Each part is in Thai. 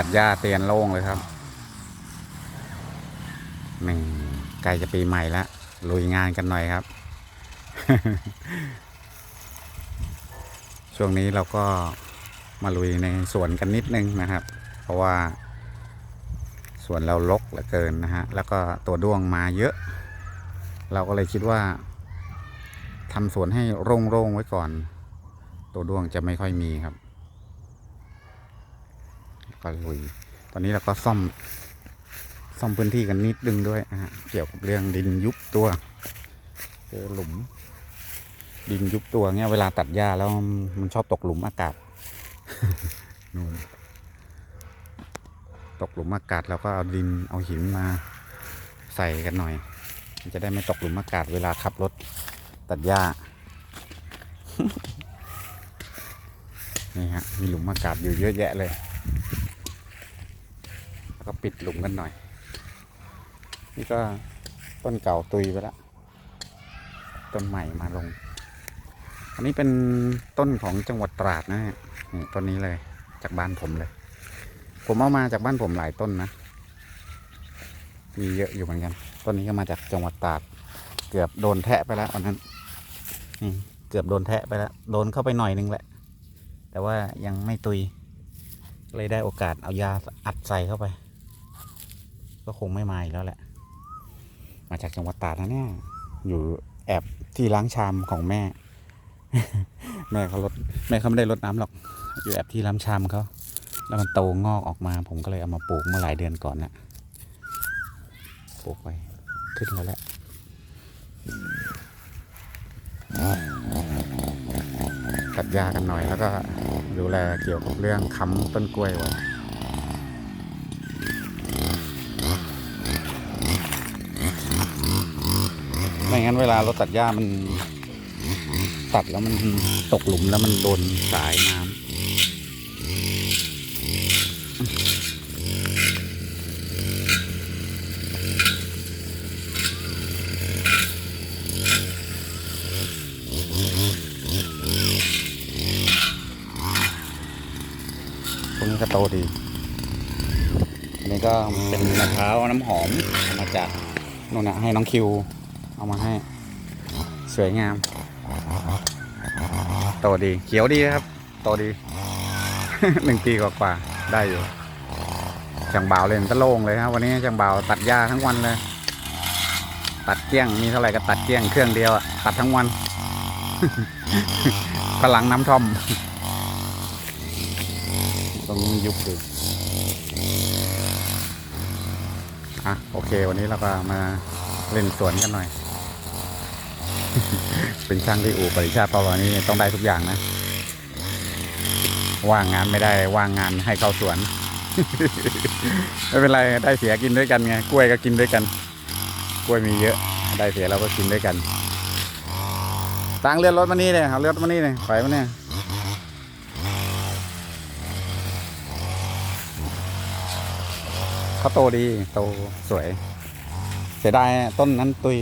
ตัดหญ้าเตียนโล่งเลยครับนี่ใกล้จะปีใหม่แล้วลุยงานกันหน่อยครับ ช่วงนี้เราก็มาลุยในสวนกันนิดนึงนะครับ เพราะว่าสวนเราลกเหลือเกินนะฮะ แล้วก็ตัวด้วงมาเยอะ เราก็เลยคิดว่าทำสวนให้โล่งๆไว้ก่อน ตัวด้วงจะไม่ค่อยมีครับ ก็ลุย ตอนนี้เราก็ซ่อม ซ่อมพื้นที่กันนิดนึงด้วยนะฮะเกี่ยวกับเรื่องดินยุบตัว เจอหลุม ดินยุบตัวเงี้ยเวลาตัดหญ้าแล้วมันชอบตกหลุมอากาศนู่นตกหลุมอากาศเราก็เอาดินเอาหินมาใส่กันหน่อย จะได้ไม่ตกหลุมอากาศเวลาขับรถตัดหญ้า นี่ฮะมีหลุมอากาศอยู่เยอะแยะเลย ก็ปิดหลุมกันหน่อย นี่ก็ต้นเก่าตุยไปแล้วต้นใหม่มาลง อันนี้เป็นต้นของจังหวัดตราดนะฮะนี่ต้นนี้เลยจากบ้านผมเลย ผมเอามาจากบ้านผมหลายต้นนะ มีเยอะอยู่เหมือนกัน ต้นนี้ก็มาจากจังหวัดตราด เกือบโดนแทะไปแล้ววันนั้นนี่เกือบโดนแทะไปแล้ว โดนเข้าไปหน่อยนึงแหละ แต่ว่ายังไม่ตุย เลยได้โอกาสเอายาอัดใส่เข้าไป ก็คงไม่มาอีกแล้วแหละ มาจากจังหวัดตราดนะเนี่ย อยู่แอบที่ล้างชามของแม่ แม่เขาลดแม่เขาไม่ได้ลดน้ำหรอก อยู่แอบที่ล้างชามเขาแล้วมันโตงอกออกมา ผมก็เลยเอามาปลูกเมื่อหลายเดือนก่อนน่ะปลูกไปขึ้นแล้วแหละตัดหญ้ากันหน่อยแล้วก็ดูแลเกี่ยวกับเรื่องค้ำต้นกล้วยไว้ ไม่งั้นเวลาเรถตัดหญ้ามัน ตัดแล้วมันตกหลุมแล้วมันโดนสายน้ำพวกนี้ก็โตดี อันนี้ก็เป็นมะพร้าวน้ำหอมมาจากนู่นนะให้น้องคิว เอามาให้ สวยงาม โตดีเขียวดีนะครับ โตดีหนึ่งปีกว่าๆได้อยู่จังบ่าวเล่นตะโล่งเลยครับวันนี้จังบ่าวตัดหญ้าทั้งวันเลย ตัดเกี้ยงมีเท่าไหร่ก็ตัดเกี้ยงเครื่องเดียวอะตัดทั้งวันพลังน้ำท่อมตรงยุบเลยอะโอเค วันนี้เราก็มาเล่นสวนกันหน่อย เป็นช่างที่อู่ปริชาติปาวานี่ต้องได้ทุกอย่างนะ ว่างงานไม่ได้ ว่างงานให้เข้าสวน ไม่เป็นไรได้เสียกินด้วยกันไงกล้วยก็กินด้วยกัน กล้วยมีเยอะ ได้เสียเราก็กินด้วยกันตังเลือนรถมานี่เลยเอาเลือนรถมานี่เลยไปมาเนี่ยเขาโตดีโตสวย เสียดายต้นนั้นตุย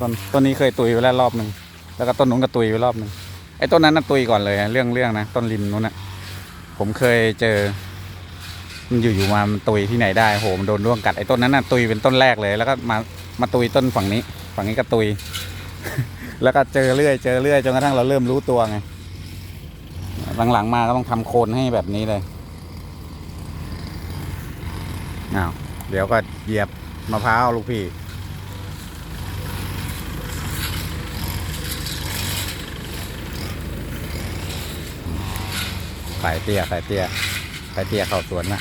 ต้นต้นนี้เคยตุยไปแล้วรอบหนึ่งแล้วก็ต้นนู้นก็ตุยไปรอบหนึ่งไอ้ต้นนั้นน่ะตุยก่อนเลยเรื่องเรื่องนะต้นริมนู้นน่ะผมเคยเจอ มันอยู่อยู่มามันตุยที่ไหนได้โหมันโดนร่วงกัดไอ้ต้นนั้นน่ะตุยเป็นต้นแรกเลย แล้วก็มามาตุยต้นฝั่งนี้ ฝั่งนี้ก็ตุย แล้วก็เจอเรื่อยเจอเรื่อยจนกระทั่งเราเริ่มรู้ตัวไงหลังๆมาก็ต้องทำโคนให้แบบนี้เลยอ้าวเดี๋ยวก็เหยียบมะพร้าวลูกพี่ สายเตี้ยสายเตี้ยสายเตี้ยเข้าสวนนะ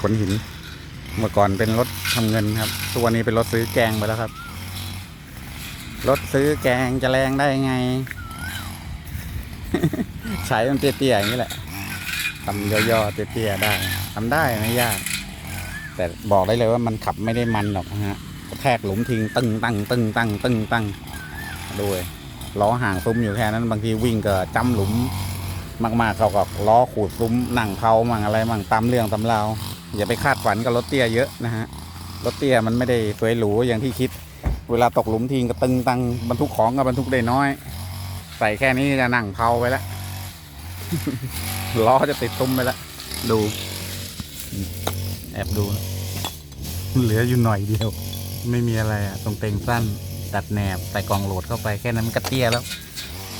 ขนหิน เมื่อก่อนเป็นรถทำเงินครับ ตัวนนี้เป็นรถซื้อแกงไปแล้วครับ รถซื้อแกงจะแรงได้ไงใช้มันเตี้ยๆอย่างนี้แหละทำย่อๆเตี้ยๆได้ทำได้ไม่ยาก แต่บอกได้เลยว่ามันขับไม่ได้มันหรอกนะฮะกระแทกหลุมทิ้งตึงตั้งตึงตั้งตึงตั้งด้วย ล้อห่างซุ้มอยู่แค่นั้นบางทีวิ่งก็จำหลุมมากๆเขาก็ล้อขูดซุ้มนั่งเผามั่งอะไรมั่งตามเรื่องตามราวอย่าไปคาดฝันกับรถเตี้ยเยอะนะฮะรถเตี้ยมันไม่ได้สวยหรูอย่างที่คิด เวลาตกหลุมทิ้งก็ตึงตังบรรทุกของก็บรรทุกได้น้อย ใส่แค่นี้จะนั่งเผาไปแล้วล้อจะติดตุ้มไปแล้วดู แอบดู เหลืออยู่หน่อยเดียว ไม่มีอะไรอะตรงเต็งสั้นัดแหนบใส่กล่องโหลดเข้าไปแค่นั้นมันก็เตี้ยแล้ว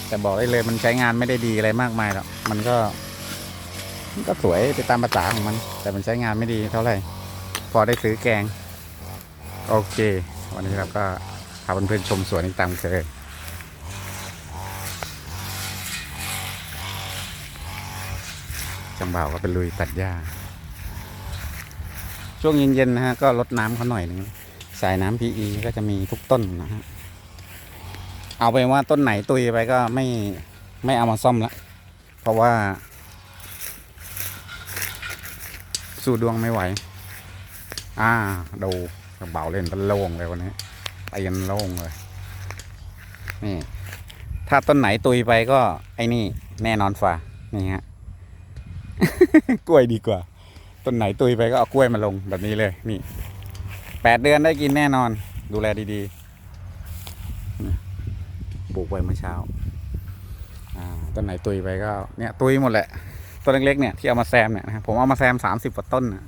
แต่บอกได้เลยมันใช้งานไม่ได้ดีอะไรมากมายหรอกมันก็ มันก็สวยไปตามภาษาของมัน แต่มันใช้งานไม่ดีเท่าไหร่ พอได้ซื้อแกง โอเค วันนี้เราก็พาเพื่อนๆชมสวนอีกตามเคยจังเบาก็เป็นลุยตัดหญ้า ช่วงเย็นๆนะฮะก็ลดน้ำเขาหน่อยหนึง สายน้ำ PE ก็จะมีทุกต้นนะฮะเอาไปว่าต้นไหนตุยไปก็ไม่ไม่เอามาซ่อมละเพราะว่า สู้ดวงไม่ไหว อ่าดูกระเบาเล่นเป็นโล่งเลยวันนี้ไปยันโล่งเลย นี่ ถ้าต้นไหนตุยไปก็ ไอ้นี่แน่นอนฝ่านี่ฮะ กล้วยดีกว่า ต้นไหนตุยไปก็เอากล้วยมาลงแบบนี้เลย นี่ แปดเดือนได้กินแน่นอน ดูแลดีๆปลูกไว้เมื่อเช้าต้นไหนตุยไปก็เนี่ยตุยหมดแหละต้นเล็กๆเนี่ยที่เอามาแซมเนี่ยนะผมเอามาแซมสามสิบกว่าต้นนะ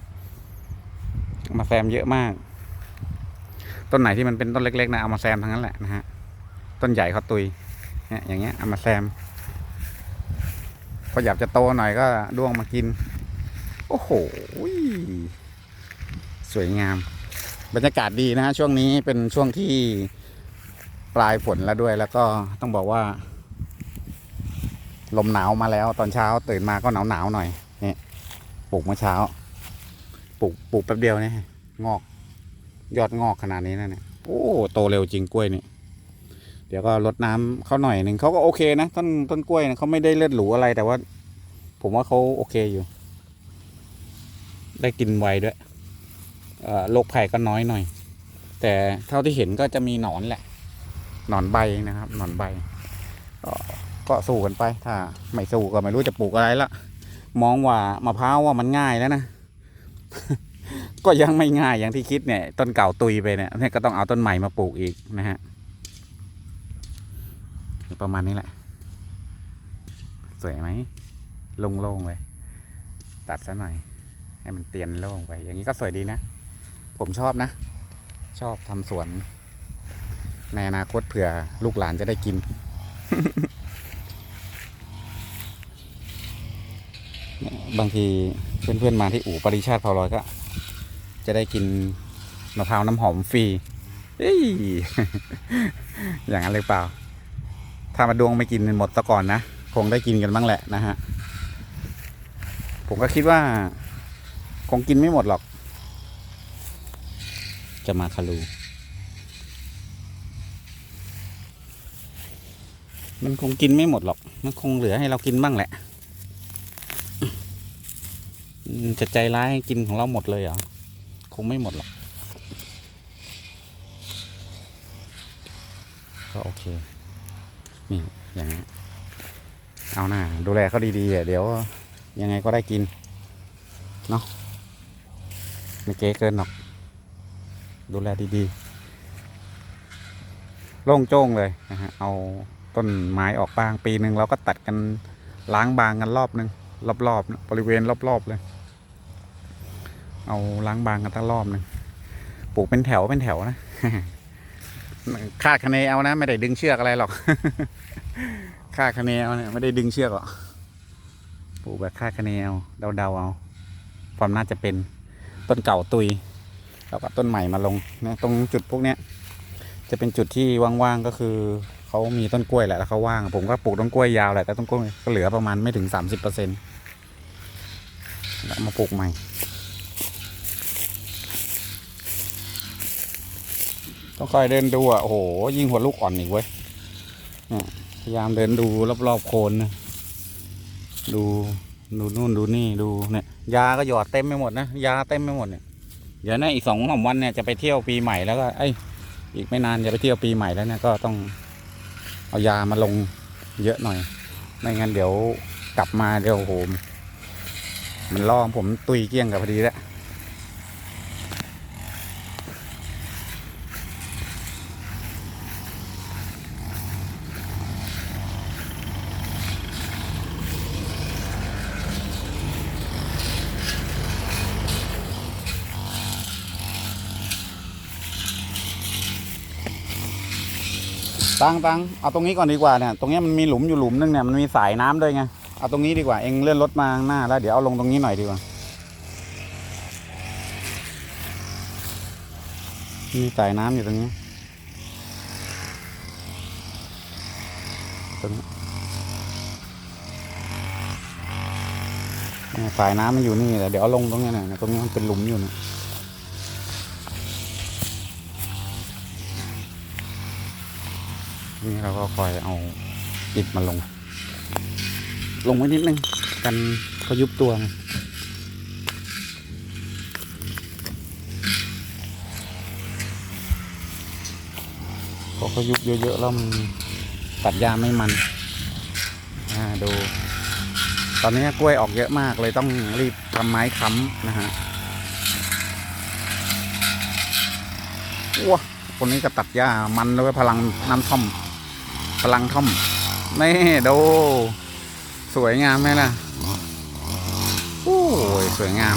มาแซมเยอะมาก ต้นไหนที่มันเป็นต้นเล็กๆนะเอามาแซมทั้งนั้นแหละนะฮะต้นใหญ่เขาตุยเนี่ยอย่างเงี้ยเอามาแซมพออยากจะโตหน่อยก็ด้วงมากิน โอ้โห สวยงาม บรรยากาศดีนะฮะช่วงนี้เป็นช่วงที่ปลายฝนแล้วด้วย แล้วก็ต้องบอกว่า ลมหนาวมาแล้วตอนเช้าตื่นมาก็หนาวหนาวๆหน่อยนี่ปลูกเมื่อเช้าปลูกปลูกแป๊บเดียวเนี่ยงอก ยอดงอกขนาดนี้นะเนี่ยโอ้โตเร็วจริงกล้วยนี่เดี๋ยวก็รดน้ำเขาหน่อยหนึ่งเขาก็โอเคนะต้นต้นกล้วยนะเขาไม่ได้เลือดหรูอะไรแต่ว่า ผมว่าเขาโอเคอยู่ ได้กินไวด้วย โรคภัยก็น้อยหน่อย แต่เท่าที่เห็นก็จะมีหนอนแหละ หนอนใบนะครับ หนอนใบ ก็สู้กันไป ถ้าไม่สู้ก็ไม่รู้จะปลูกอะไรละมองว่ามะพร้าวว่ามันง่ายแล้วนะ ก็ยังไม่ง่ายอย่างที่คิดเนี่ย ต้นเก่าตุยไปเนี่ยเนี่ยก็ต้องเอาต้นใหม่มาปลูกอีกนะฮะประมาณนี้แหละ สวยไหมโล่งๆเลย ตัดซะหน่อย ให้มันเตียนโล่งไป อย่างนี้ก็สวยดีนะ ผมชอบนะ ชอบทำสวน ในอนาคตเผื่อลูกหลานจะได้กินบางทีเพื่อนๆมาที่อู่ปริชาติพอลอยก็ จะได้กินมะพร้าวน้ำหอมฟรีอยอย่างนั้นเลยเปล่า ถ้ามาดวงไม่กินหมดซะก่อนนะ คงได้กินกันบ้างแหละนะฮะ ผมก็คิดว่า คงกินไม่หมดหรอก จะมาคารู มันคงกินไม่หมดหรอก มันคงเหลือให้เรากินบ้างแหละ จะใจร้ายกินของเราหมดเลยเหรอ คงไม่หมดหรอก ก็โอเค นี่ อย่างนี้เอาหน้าดูแลเขาดีๆเดี๋ยว ยังไงก็ได้กิน เนาะไม่เก๊เกินหรอก ดูแลดีๆ โล่งโจ้งเลยนะฮะ เอาต้นไม้ออกบางปีหนึ่งเราก็ตัดกันล้างบางกันรอบหนึ่งรอบๆบริเวณรอบๆเลย เอาล้างบางกันทั้งรอบหนึ่งปลูกเป็นแถวเป็นแถวนะคาดคะเนเอานะ ไม่ได้ดึงเชือกอะไรหรอกคาดคะเนเอาเนี่ยไม่ได้ดึงเชือกหรอกปลูกแบบคาดคะเนเอาเดาๆเอา ความน่าจะเป็นต้นเก่าตุย แล้วก็ต้นใหม่มาลงเนี่ยตรงจุดพวกเนี้ยจะเป็นจุดที่ว่างๆก็คือเขามีต้นกล้วยแหละแล้วเขาว่าง ผมก็ปลูกต้นกล้วยยาวแหละแต่ต้นกล้วยก็เหลือประมาณไม่ถึงสามสิบเปอร์เซ็นต์แล้วมาปลูกใหม่ต้องคอยเดินดูอะโอ้โหยิ่งหัวลูกอ่อนอีกเว้ยเนี่ยพยายามเดินดูรอบๆโคนนะดูดูนู่นดูนี่ดูเนี่ยยาก็หยอดเต็มไปหมดนะยาเต็มไปหมดเนี่ย เดี๋ยวนะอีกสองสามวันเนี่ยจะไปเที่ยวปีใหม่แล้วก็ไออีกไม่นานจะไปเที่ยวปีใหม่แล้วเนี่ยก็ต้องเอายามาลงเยอะหน่อย ไม่งั้นเดี๋ยวกลับมาเดี๋ยวโหมันล่อผมตุยเกี้ยงกับพอดีแล้ว ตังตังเอาตรงนี้ก่อนดีกว่าเนี่ย ตรงนี้มันมีหลุมอยู่หลุมนึงเนี่ย มันมีสายน้ำด้วยไง เอาตรงนี้ดีกว่า เองเลื่อนรถมาข้างหน้าแล้วเดี๋ยวเอาลงตรงนี้หน่อยดีกว่า มีสายน้ำอยู่ตรงนี้ ตรงนี้สายน้ำมันอยู่นี่แหละเดี๋ยวเอาลงตรงนี้หน่อยนะตรงนี้มันเป็นหลุมอยู่นะ นี่เราก็คอยเอาอิฐมาลง ลงไว้นิดนึง กันเขายุบตัวไงพอเขายุบเยอะๆแล้วมันตัดหญ้าไม่มันอ่าดู ตอนนี้กล้วยออกเยอะมากเลยต้องรีบทำไม้ค้ำนะฮะว้าคนนี้ก็ตัดหญ้ามันด้วยพลังน้ำท่อม ลังท่อมนี่ดู สวยงามไหมล่ะ โอ้ย สวยงาม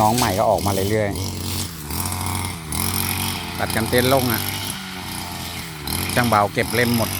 น้องใหม่ก็ออกมาเรื่อยๆตัดกันเต้นลงอะ จังเบาเก็บเล่มหมด